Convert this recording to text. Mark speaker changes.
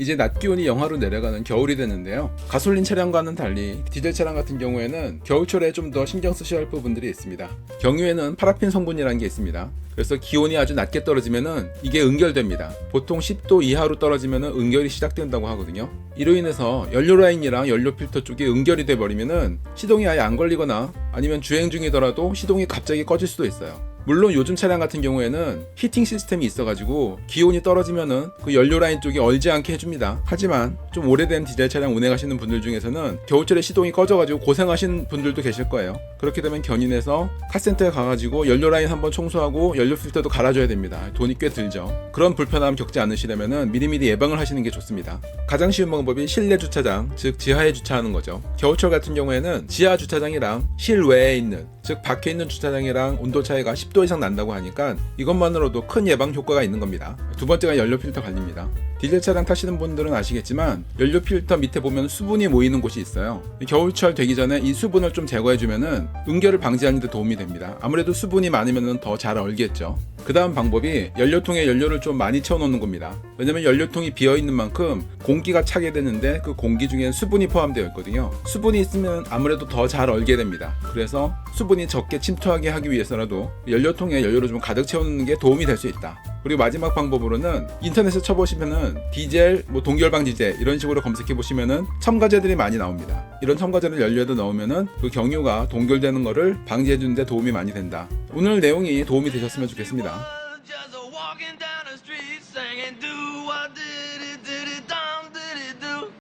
Speaker 1: 이제 낮 기온이 영하로 내려가는 겨울이 됐는데요. 가솔린 차량과는 달리 디젤 차량 같은 경우에는 겨울철에 좀 더 신경 쓰셔야 할 부분들이 있습니다. 경유에는 파라핀 성분이라는 게 있습니다. 그래서 기온이 아주 낮게 떨어지면은 이게 응결됩니다. 보통 10도 이하로 떨어지면은 응결이 시작된다고 하거든요. 이로 인해서 연료 라인이랑 연료 필터 쪽이 응결이 돼 버리면은 시동이 아예 안 걸리거나 아니면 주행 중이더라도 시동이 갑자기 꺼질 수도 있어요. 물론 요즘 차량 같은 경우에는 히팅 시스템이 있어가지고 기온이 떨어지면은 그 연료 라인 쪽이 얼지 않게 해줍니다. 하지만 좀 오래된 디젤 차량 운행하시는 분들 중에서는 겨울철에 시동이 꺼져가지고 고생하신 분들도 계실 거예요. 그렇게 되면 견인해서 카센터에 가가지고 연료 라인 한번 청소하고 연료 필터도 갈아줘야 됩니다. 돈이 꽤 들죠. 그런 불편함 겪지 않으시려면은 미리미리 예방을 하시는 게 좋습니다. 가장 쉬운 방법이 실내 주차장, 즉 지하에 주차하는 거죠. 겨울철 같은 경우에는 지하 주차장이랑 실외에 있는 즉 밖에 있는 주차장이랑 온도 차이가 10도 이상 난다고 하니까 이것만으로도 큰 예방 효과가 있는 겁니다. 두 번째가 연료 필터 관리입니다. 디젤 차량 타시는 분들은 아시겠지만 연료 필터 밑에 보면 수분이 모이는 곳이 있어요. 겨울철 되기 전에 이 수분을 좀 제거해주면은 응결을 방지하는 데 도움이 됩니다. 아무래도 수분이 많으면 더 잘 얼겠죠. 그 다음 방법이 연료통에 연료를 좀 많이 채워놓는 겁니다. 왜냐면 연료통이 비어있는 만큼 공기가 차게 되는데 그 공기 중엔 수분이 포함되어 있거든요. 수분이 있으면 아무래도 더 잘 얼게 됩니다. 그래서 수분이 적게 침투하게 하기 위해서라도 연료통에 연료를 좀 가득 채워놓는 게 도움이 될 수 있다. 그리고 마지막 방법으로는 인터넷에 쳐보시면은 디젤, 뭐 동결방지제 이런 식으로 검색해 보시면은 첨가제들이 많이 나옵니다. 이런 첨가제를 연료에도 넣으면은 그 경유가 동결되는 거를 방지해 주는데 도움이 많이 된다. 오늘 내용이 도움이 되셨으면 좋겠습니다.